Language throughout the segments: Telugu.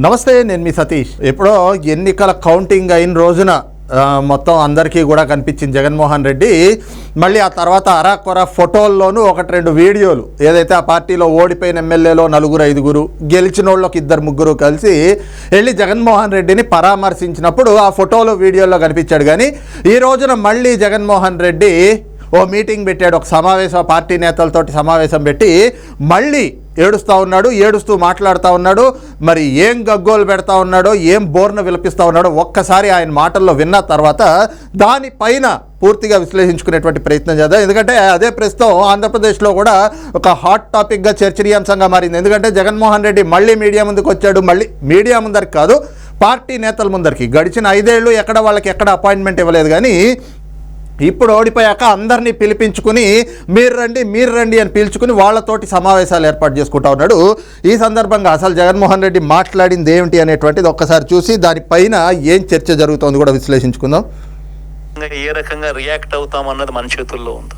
నమస్తే నేను మీ సతీష్. ఎప్పుడో ఎన్నికల కౌంటింగ్ అయిన రోజున మొత్తం అందరికీ కూడా కనిపించింది జగన్మోహన్ రెడ్డి మళ్ళీ ఆ తర్వాత అరాకొర ఫోటోల్లోనూ ఒకటి రెండు వీడియోలు ఏదైతే ఆ పార్టీలో ఓడిపోయిన ఎమ్మెల్యేలో నలుగురు ఐదుగురు గెలిచిన వాళ్ళకి ఇద్దరు ముగ్గురు కలిసి వెళ్ళి జగన్మోహన్ రెడ్డిని పరామర్శించినప్పుడు ఆ ఫోటోలో వీడియోలో కనిపించాడు. కానీ ఈ రోజున మళ్ళీ జగన్మోహన్ రెడ్డి ఓ మీటింగ్ పెట్టాడు. ఒక సమావేశం పార్టీ నేతలతోటి సమావేశం పెట్టి మళ్ళీ ఏడుస్తూ ఉన్నాడు ఏడుస్తూ మాట్లాడుతూ ఉన్నాడు మరి ఏం గగ్గోలు పెడతా ఉన్నాడో ఏం బోర్న విలపిస్తూ ఉన్నాడో ఒక్కసారి ఆయన మాటల్లో విన్న తర్వాత దానిపైన పూర్తిగా విశ్లేషించుకునేటువంటి ప్రయత్నం చేద్దాం. ఎందుకంటే అదే ప్రస్తుతం ఆంధ్రప్రదేశ్లో కూడా ఒక హాట్ టాపిక్గా చర్చనీయాంశంగా మారింది. ఎందుకంటే జగన్మోహన్ రెడ్డి మళ్ళీ మీడియా ముందుకు వచ్చాడు మళ్ళీ మీడియా ముందరికి కాదు పార్టీ నేతల ముందరికి. గడిచిన ఐదేళ్ళు ఎక్కడ వాళ్ళకి ఎక్కడ అపాయింట్మెంట్ ఇవ్వలేదు కానీ ఇప్పుడు ఓడిపోయాక అందరినీ పిలిపించుకుని మీరు రండి మీరు రండి అని పిలుచుకుని వాళ్ళతోటి సమావేశాలు ఏర్పాటు చేసుకుంటా ఉన్నాడు. ఈ సందర్భంగా అసలు జగన్మోహన్ రెడ్డి మాట్లాడింది ఏమిటి అనేటువంటిది ఒక్కసారి చూసి దానిపైన ఏం చర్చ జరుగుతోంది కూడా విశ్లేషించుకుందాం. ఏ రకంగా రియాక్ట్ అవుతాం అన్నది మన చేతుల్లో ఉంది.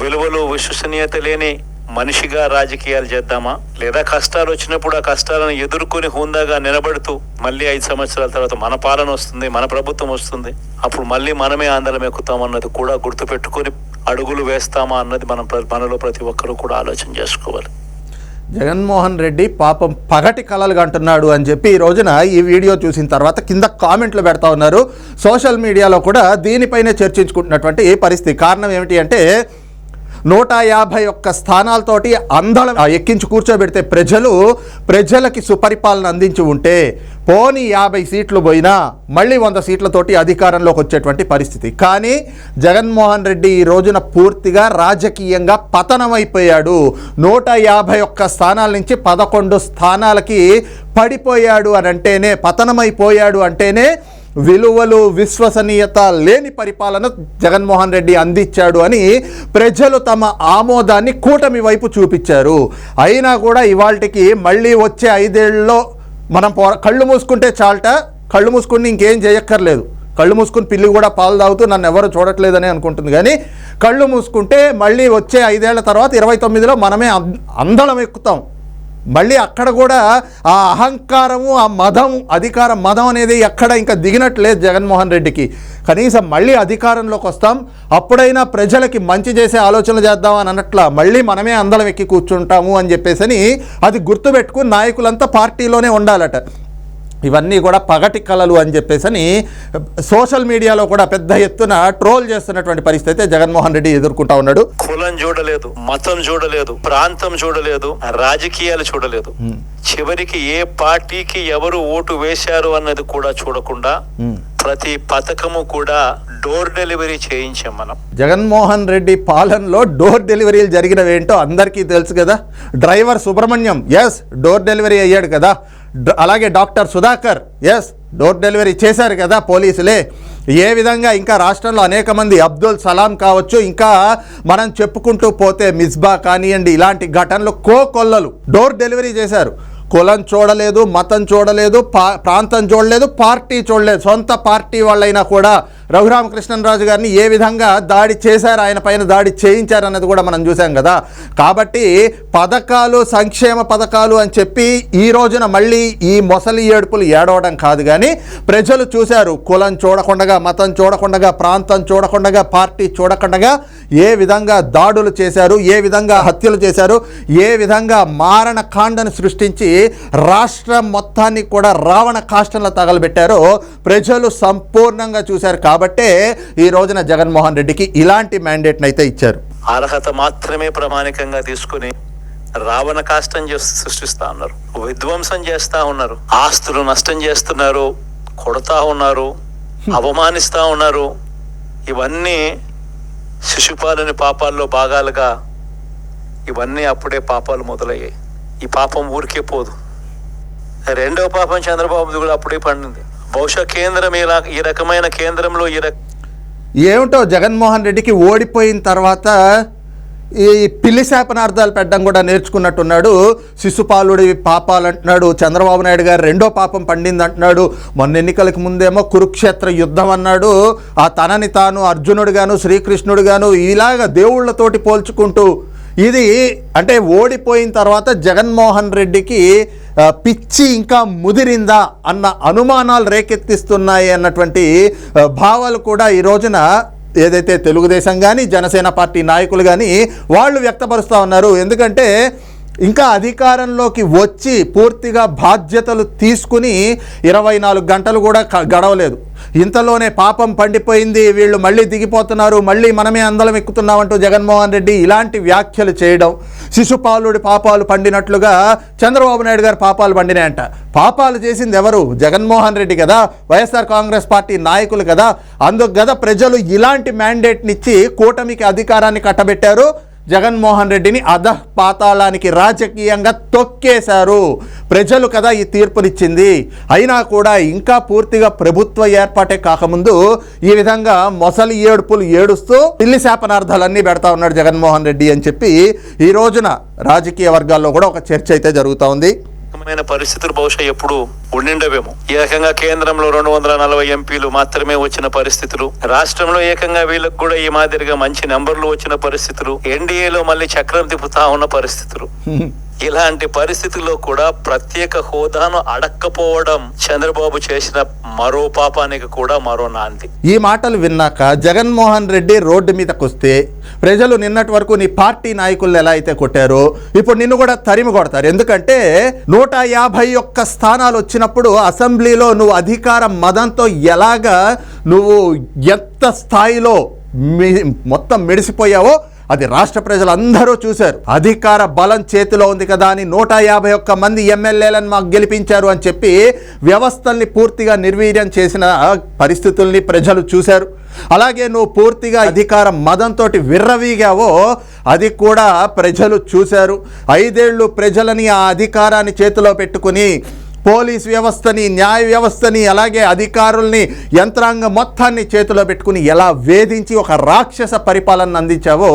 విలువలు విశ్వసనీయత లేని మనిషిగా రాజకీయాలు చేద్దామా? లేదా కష్టాలు వచ్చినప్పుడు ఆ కష్టాలను ఎదుర్కొని హుందాగా నిలబడుతూ మళ్ళీ ఐదు సంవత్సరాల తర్వాత మన పాలన వస్తుంది మన ప్రభుత్వం వస్తుంది. అప్పుడు మళ్ళీ మనమే ఆందోళన ఎక్కుతాం అన్నది కూడా గుర్తుపెట్టుకొని అడుగులు వేస్తామా అన్నది మనం ప్ర- మనలో ప్రతి ఒక్కరూ కూడా ఆలోచన చేసుకోవాలి. జగన్మోహన్ రెడ్డి పాపం పగటి కలలు అంటున్నాడు అని చెప్పి ఈ రోజున ఈ వీడియో చూసిన తర్వాత కింద కామెంట్లు పెడతా ఉన్నారు. సోషల్ మీడియాలో కూడా దీనిపైనే చర్చించుకుంటున్నటువంటి పరిస్థితి? కారణం ఏమిటి అంటే నూట యాభై ఒక్క స్థానాలతోటి అందలం ఎక్కించి కూర్చోబెడితే ప్రజలు ప్రజలకి సుపరిపాలన అందించి ఉంటే పోని యాభై సీట్లు పోయినా మళ్ళీ వంద సీట్లతోటి అధికారంలోకి వచ్చేటువంటి పరిస్థితి. కానీ జగన్మోహన్ రెడ్డి ఈ రోజున పూర్తిగా రాజకీయంగా పతనమైపోయాడు. నూట యాభై ఒక్క స్థానాల నుంచి పదకొండు స్థానాలకి పడిపోయాడు అని అంటేనే పతనమైపోయాడు అంటేనే విలువలు విశ్వసనీయత లేని పరిపాలన జగన్మోహన్ రెడ్డి అందించాడు అని ప్రజలు తమ ఆమోదాన్ని కూటమి వైపు చూపించారు. అయినా కూడా ఇవాళకి మళ్ళీ వచ్చే ఐదేళ్ళలో మనం పో కళ్ళు మూసుకుంటే చాలట. కళ్ళు మూసుకుని ఇంకేం చేయక్కర్లేదు. కళ్ళు మూసుకుని పిల్లి కూడా పాలు తాగుతూ నన్ను ఎవరు చూడట్లేదని అనుకుంటుంది. కానీ కళ్ళు మూసుకుంటే మళ్ళీ వచ్చే ఐదేళ్ళ తర్వాత ఇరవై తొమ్మిదిలో మనమే అం- అందలం ఎక్కుతాం. మళ్ళీ అక్కడ కూడా ఆ అహంకారము ఆ మదం అధికార మదం అనేది ఎక్కడ ఇంకా దిగినట్లేదు జగన్మోహన్ రెడ్డికి. కనీసం మళ్ళీ అధికారంలోకి వస్తాం. అప్పుడైనా ప్రజలకి మంచి చేసే ఆలోచనలు చేద్దాం అని అన్నట్ల మళ్ళీ మనమే అందలం ఎక్కి కూర్చుంటాము అని చెప్పేసి అది గుర్తుపెట్టుకుని నాయకులంతా పార్టీలోనే ఉండాలట. ఇవన్నీ కూడా పగటి కళలు అని చెప్పేసి సోషల్ మీడియాలో కూడా పెద్ద ఎత్తున ట్రోల్ చేస్తున్నటువంటి పరిస్థితి అయితే జగన్మోహన్ రెడ్డి ఎదుర్కొంటా ఉన్నాడు. కులం చూడలేదు మతం చూడలేదు ప్రాంతం చూడలేదు రాజకీయాలు చూడలేదు. చివరికి ఏ పార్టీకి ఎవరు ఓటు వేశారు అన్నది కూడా చూడకుండా. ప్రతి పథకము కూడా డోర్ డెలివరీ చేయించాం మనం. జగన్మోహన్ రెడ్డి పాలనలో డోర్ డెలివరీలు జరిగినవేంటో అందరికీ తెలుసు కదా. డ్రైవర్ సుబ్రహ్మణ్యం ఎస్ డోర్ డెలివరీ అయ్యాడు కదా. అలాగే డాక్టర్ సుధాకర్ ఎస్ డోర్ డెలివరీ చేశారు కదా పోలీసులే. ఏ విధంగా ఇంకా రాష్ట్రంలో అనేక మంది అబ్దుల్ సలాం కావచ్చు ఇంకా మనం చెప్పుకుంటూ పోతే మిస్బా కానివ్వండి ఇలాంటి ఘటనలు కోకొల్లలు. డోర్ డెలివరీ చేశారు. కులం చూడలేదు మతం చూడలేదు పా ప్రాంతం చూడలేదు పార్టీ చూడలేదు సొంత పార్టీ వాళ్ళైనా కూడా రఘురామకృష్ణరాజు గారిని ఏ విధంగా దాడి చేశారు ఆయన పైన దాడి చేయించారు అన్నది కూడా మనం చూసాం కదా. కాబట్టి పథకాలు సంక్షేమ పథకాలు అని చెప్పి ఈ రోజున మళ్ళీ ఈ మొసలి ఏడుపులు ఏడవడం కాదు కానీ ప్రజలు చూశారు కులం చూడకుండగా మతం చూడకుండగా ప్రాంతం చూడకుండగా పార్టీ చూడకుండగా ఏ విధంగా దాడులు చేశారు ఏ విధంగా హత్యలు చేశారు ఏ విధంగా మారణ కాండను సృష్టించి రాష్ట్రం మొత్తాన్ని కూడా రావణ కాష్టంలో తగలబెట్టారో ప్రజలు సంపూర్ణంగా చూశారు. కాబట్టే ఈ రోజున జగన్మోహన్ రెడ్డికి ఇలాంటి మ్యాండేట్ని అయితే ఇచ్చారు. అర్హత మాత్రమే ప్రామాణికంగా తీసుకుని రావణ కాష్టం చేస్తూ సృష్టిస్తా ఉన్నారు. విధ్వంసం చేస్తా ఉన్నారు. ఆస్తులు నష్టం చేస్తున్నారు. కొడతా ఉన్నారు. అవమానిస్తా ఉన్నారు. ఇవన్నీ శిశుపాలని పాపాల్లో భాగాలుగా ఇవన్నీ అప్పుడే పాపాలు మొదలయ్యాయి. ఈ పాపం ఊరికే పోదు. రెండవ పాపం చంద్రబాబుది కూడా అప్పుడే పండింది. బహుశా కేంద్రం ఇలా ఈ రకమైన కేంద్రంలో ఈ రక ఏమిటో జగన్మోహన్ రెడ్డికి ఓడిపోయిన తర్వాత ఈ పిల్లి శాపనార్థాలు పెట్టడం కూడా నేర్చుకున్నట్టున్నాడు. శిశుపాలుడి పాపాలు అంటున్నాడు. చంద్రబాబు నాయుడు గారు రెండో పాపం పండింది అంటున్నాడు మొన్న ఎన్నికలకు ముందేమో కురుక్షేత్ర యుద్ధం అన్నాడు. ఆ తనని తాను అర్జునుడుగాను శ్రీకృష్ణుడుగాను ఇలాగ దేవుళ్ళతోటి పోల్చుకుంటూ ఇది అంటే ఓడిపోయిన తర్వాత జగన్మోహన్ రెడ్డికి పిచ్చి ఇంకా ముదిరిందా అన్న అనుమానాలు రేకెత్తిస్తున్నాయి అన్నటువంటి భావాలు కూడా ఈ రోజున ఏదైతే తెలుగుదేశం కానీ జనసేన పార్టీ నాయకులు కానీ వాళ్ళు వ్యక్తపరుస్తూ ఉన్నారు. ఎందుకంటే ఇంకా అధికారంలోకి వచ్చి పూర్తిగా బాధ్యతలు తీసుకుని ఇరవై నాలుగు గంటలు కూడా గడవలేదు. ఇంతలోనే పాపం పండిపోయింది వీళ్ళు మళ్ళీ దిగిపోతున్నారు మళ్ళీ మనమే అందలం ఎక్కుతున్నామంటూ జగన్మోహన్ రెడ్డి ఇలాంటి వ్యాఖ్యలు చేయడం శిశుపాలుడి పాపాలు పండినట్లుగా చంద్రబాబు నాయుడు గారు పాపాలు పండినాయంట. పాపాలు చేసింది ఎవరు? జగన్మోహన్ రెడ్డి కదా వైఎస్ఆర్ కాంగ్రెస్ పార్టీ నాయకులు కదా. అందుకు కదా ప్రజలు ఇలాంటి మ్యాండేట్నిచ్చి కూటమికి అధికారాన్ని కట్టబెట్టారు. జగన్మోహన్ రెడ్డిని అధ పాతాళానికి రాజకీయంగా తొక్కేశారు. ప్రజలు కదా ఈ తీర్పునిచ్చింది. అయినా కూడా ఇంకా పూర్తిగా ప్రభుత్వ ఏర్పాటే కాకముందు ఈ విధంగా మొసలి ఏడుపులు ఏడుస్తూ పిల్లి శాపనార్థాలన్నీ పెడతా ఉన్నాడు జగన్మోహన్ రెడ్డి అని చెప్పి ఈ రోజున రాజకీయ వర్గాల్లో కూడా ఒక చర్చ అయితే జరుగుతూ ఉంది. రకమైన పరిస్థితులు బహుశా ఎప్పుడు ఉండిండవేమో. ఏకంగా కేంద్రంలో రెండు వందల నలభై ఎంపీలు మాత్రమే వచ్చిన పరిస్థితులు రాష్ట్రంలో ఏకంగా వీళ్ళకు కూడా ఈ మాదిరిగా మంచి నెంబర్లు వచ్చిన పరిస్థితులు ఎన్డీఏలో మళ్ళీ చక్రం తిప్పుతా ఉన్న పరిస్థితులు. ఇలాంటి పరిస్థితుల్లో కూడా ప్రత్యేక హోదాను అడక్కపోవడం చంద్రబాబు చేసిన మరో పాపానికి కూడా మరో నాంది. ఈ మాటలు విన్నాక జగన్మోహన్ రెడ్డి రోడ్డు మీదకు వస్తే ప్రజలు నిన్నటి వరకు నీ పార్టీ నాయకులు ఎలా అయితే కొట్టారో ఇప్పుడు నిన్ను కూడా తరిమి కొడతారు. ఎందుకంటే నూట యాభై ఒక్క స్థానాలు వచ్చినప్పుడు అసెంబ్లీలో నువ్వు అధికార మదంతో ఎలాగా నువ్వు ఎంత స్థాయిలో మొత్తం మెడిసిపోయావో అది రాష్ట్ర ప్రజలందరూ చూశారు. అధికార బలం చేతిలో ఉంది కదా అని నూట యాభై ఒక్క మంది ఎమ్మెల్యేలను మాకు గెలిపించారు అని చెప్పి వ్యవస్థల్ని పూర్తిగా నిర్వీర్యం చేసిన పరిస్థితుల్ని ప్రజలు చూశారు. అలాగే నువ్వు పూర్తిగా అధికార మదంతో విర్రవీగావో అది కూడా ప్రజలు చూశారు. ఐదేళ్ళు ప్రజలని ఆ అధికారాన్ని చేతిలో పెట్టుకుని పోలీస్ వ్యవస్థని న్యాయ వ్యవస్థని అలాగే అధికారుల్ని యంత్రాంగం మొత్తాన్ని చేతిలో పెట్టుకుని ఎలా వేధించి ఒక రాక్షస పరిపాలన అందించావో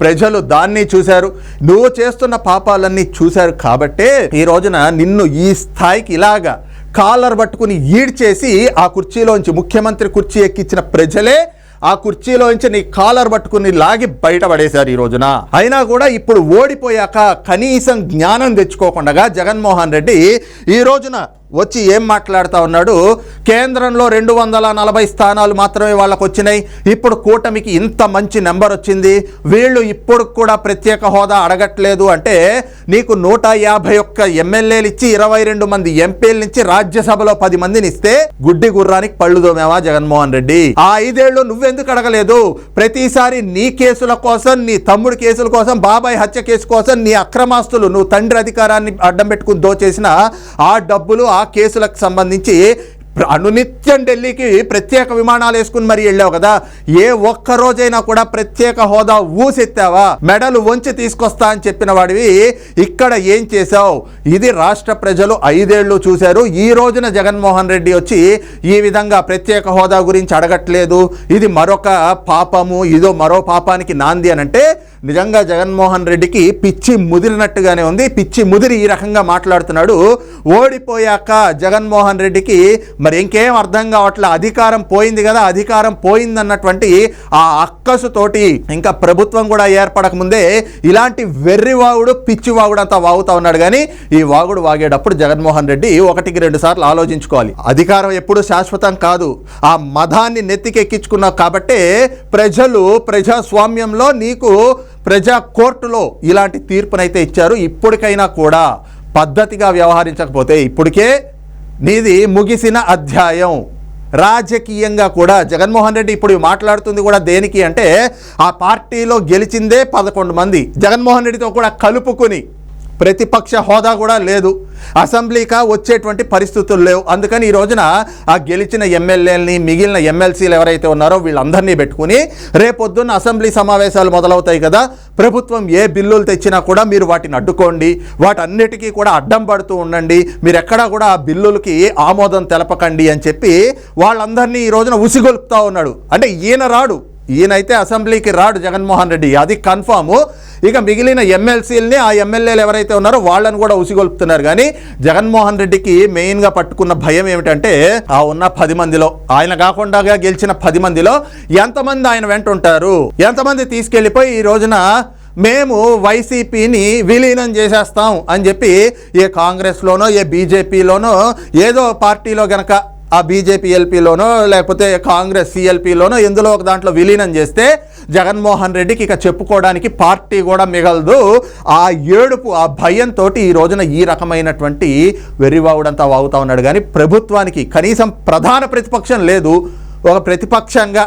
ప్రజలు దాన్ని చూశారు. నువ్వు చేస్తున్న పాపాలన్నీ చూశారు కాబట్టే ఈ రోజున నిన్ను ఈ స్థాయికి ఇలాగా కాలర్ పట్టుకుని ఈడ్చేసి ఆ కుర్చీలోంచి ముఖ్యమంత్రి కుర్చీ ఎక్కించిన ప్రజలే ఆ కుర్చీలోంచి నీ కాలర్ పట్టుకుని లాగి బయటపడేశారు ఈ రోజున. అయినా కూడా ఇప్పుడు ఓడిపోయాక కనీసం జ్ఞానం తెచ్చుకోకుండా జగన్మోహన్ రెడ్డి ఈ రోజున వచ్చి ఏం మాట్లాడుతూ ఉన్నాడు? కేంద్రంలో రెండు వందల నలభై స్థానాలు మాత్రమే వాళ్ళకు వచ్చినాయి. ఇప్పుడు కూటమికి ఇంత మంచి నెంబర్ వచ్చింది. వీళ్ళు ఇప్పుడు కూడా ప్రత్యేక హోదా అడగట్లేదు అంటే నీకు నూట యాభై ఒక్క ఎమ్మెల్యేలు ఇచ్చి ఇరవై రెండు మంది ఎంపీలు ఇచ్చి రాజ్యసభలో పది మందిని ఇస్తే గుడ్డి గుర్రానికి పళ్ళు దోమేవా జగన్మోహన్ రెడ్డి? ఆ ఐదేళ్ళు నువ్వెందుకు అడగలేదు? ప్రతిసారి నీ కేసుల కోసం నీ తమ్ముడి కేసుల కోసం బాబాయ్ హత్య కేసు కోసం నీ అక్రమాస్తులు నువ్వు తండ్రి అధికారాన్ని అడ్డం పెట్టుకుని దోచేసిన ఆ డబ్బులు ఆ కేసులకు సంబంధించి అనునిత్యం ఢిల్లీకి ప్రత్యేక విమానాలు వేసుకుని మరి వెళ్ళావు కదా. ఏ ఒక్క రోజైనా కూడా ప్రత్యేక హోదా ఊసెత్తావా? మెడలు వంచి తీసుకొస్తా అని చెప్పిన వాడివి. ఇక్కడ ఏం చేశావు? ఇది రాష్ట్ర ప్రజలు ఐదేళ్ళు చూశారు. ఈ రోజున జగన్మోహన్ రెడ్డి వచ్చి ఈ విధంగా ప్రత్యేక హోదా గురించి అడగట్లేదు. ఇది మరొక పాపము ఇదో మరో పాపానికి నాంది అని అంటే నిజంగా జగన్మోహన్ రెడ్డికి పిచ్చి ముదిరినట్టుగానే ఉంది. పిచ్చి ముదిరి ఈ రకంగా మాట్లాడుతున్నాడు. ఓడిపోయాక జగన్మోహన్ రెడ్డికి మరి ఇంకేం అర్థం కావట్లే. అధికారం పోయింది కదా అధికారం పోయిందన్నటువంటి ఆ అక్కసుతోటి ఇంకా ప్రభుత్వం కూడా ఏర్పడక ముందే ఇలాంటి వెర్రి వాగుడు పిచ్చి వాగుడు అంతా వాగుతా ఉన్నాడు. కానీ ఈ వాగుడు వాగేటప్పుడు జగన్మోహన్ రెడ్డి ఒకటికి రెండు సార్లు ఆలోచించుకోవాలి. అధికారం ఎప్పుడు శాశ్వతం కాదు. ఆ మతాన్ని నెత్తికెక్కించుకున్నావు కాబట్టే ప్రజలు ప్రజాస్వామ్యంలో నీకు ప్రజా కోర్టులో ఇలాంటి తీర్పునైతే ఇచ్చారు. ఇప్పటికైనా కూడా పద్ధతిగా వ్యవహరించకపోతే ఇప్పటికే నీది ముగిసిన అధ్యాయం. రాజకీయంగా కూడా జగన్మోహన్ రెడ్డి ఇప్పుడు మాట్లాడుతుంది కూడా దేనికి అంటే ఆ పార్టీలో గెలిచిందే పదకొండు మంది. జగన్మోహన్ రెడ్డితో కూడా కలుపుకుని ప్రతిపక్ష హోదా కూడా లేదు. అసెంబ్లీకా వచ్చేటువంటి పరిస్థితులు లేవు. అందుకని ఈ రోజున ఆ గెలిచిన ఎమ్మెల్యేలని మిగిలిన ఎమ్మెల్సీలు ఎవరైతే ఉన్నారో వీళ్ళందరినీ పెట్టుకుని రేపొద్దున్న అసెంబ్లీ సమావేశాలు మొదలవుతాయి కదా ప్రభుత్వం ఏ బిల్లులు తెచ్చినా కూడా మీరు వాటిని అడ్డుకోండి. వాటన్నిటికీ కూడా అడ్డం పడుతూ ఉండండి. మీరు ఎక్కడా కూడా ఆ బిల్లులకి ఆమోదం తెలపకండి అని చెప్పి వాళ్ళందరినీ ఈ రోజున ఉసిగొలుపుతా ఉన్నాడు. అంటే ఈయన రాడు. ఈయనైతే అసెంబ్లీకి రాడు జగన్మోహన్ రెడ్డి. అది కన్ఫాము. ఇక మిగిలిన ఎమ్మెల్సీలని ఆ ఎమ్మెల్యేలు ఎవరైతే ఉన్నారో వాళ్ళని కూడా ఉసిగొల్పుతున్నారు. కానీ జగన్మోహన్ రెడ్డికి మెయిన్గా పట్టుకున్న భయం ఏమిటంటే ఆ ఉన్న పది మందిలో ఆయన కాకుండా గెలిచిన పది మందిలో ఎంతమంది ఆయన వెంట ఉంటారు? ఎంతమంది తీసుకెళ్ళిపోయి ఈ రోజున మేము వైసీపీని విలీనం చేసేస్తాం అని చెప్పి ఏ కాంగ్రెస్లోనో ఏ బీజేపీలోనో ఏదో పార్టీలో గనక ఆ బీజేపీ ఎల్పీలోనో లేకపోతే కాంగ్రెస్ సిఎల్పీలోనో ఎందులో ఒక దాంట్లో విలీనం చేస్తే జగన్మోహన్ రెడ్డికి ఇక చెప్పుకోవడానికి పార్టీ కూడా మిగలదు. ఆ ఏడుపు ఆ భయంతో ఈ రోజున ఈ రకమైనటువంటి వెర్రివావుడంతా వాగుతూ ఉన్నాడు. కానీ ప్రభుత్వానికి కనీసం ప్రధాన ప్రతిపక్షం లేదు. ఒక ప్రతిపక్షంగా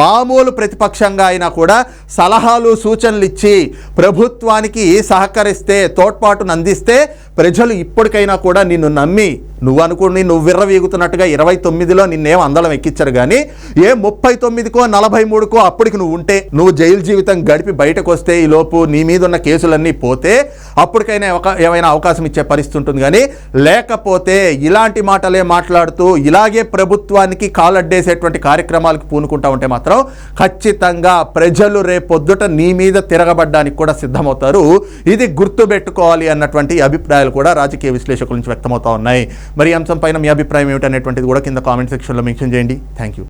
మామూలు ప్రతిపక్షంగా అయినా కూడా సలహాలు సూచనలు ఇచ్చి ప్రభుత్వానికి సహకరిస్తే తోడ్పాటును అందిస్తే ప్రజలు ఇప్పటికైనా కూడా నిన్ను నమ్మి నువ్వు అనుకుని నువ్వు విర్రవీగుతున్నట్టుగా ఇరవై తొమ్మిదిలో నిన్నేం అందలం ఎక్కించారు కానీ ఏ ముప్పై తొమ్మిదికో నలభై మూడుకో అప్పటికి నువ్వు ఉంటే నువ్వు జైలు జీవితం గడిపి బయటకు వస్తే ఈ లోపు నీ మీద ఉన్న కేసులన్నీ పోతే అప్పటికైనా ఒక ఏమైనా అవకాశం ఇచ్చే పరిస్థితి ఉంటుంది కానీ లేకపోతే ఇలాంటి మాటలే మాట్లాడుతూ ఇలాగే ప్రభుత్వానికి కాలడ్డేసేటువంటి కార్యక్రమాలకు పూనుకుంటా ఉంటే మాత్రం ఖచ్చితంగా ప్రజలు రేపొద్దుట నీ మీద తిరగబడ్డానికి కూడా సిద్ధమవుతారు. ఇది గుర్తుపెట్టుకోవాలి అన్నటువంటి అభిప్రాయాలు కూడా రాజకీయ విశ్లేషకుల నుంచి వ్యక్తమవుతా ఉన్నాయి. మరి అంశం పైన మీ అభిప్రాయం ఏమిటనేటువంటిది కూడా కింద కామెంట్ సెక్షన్లో మెన్షన్ చేయండి. Thank you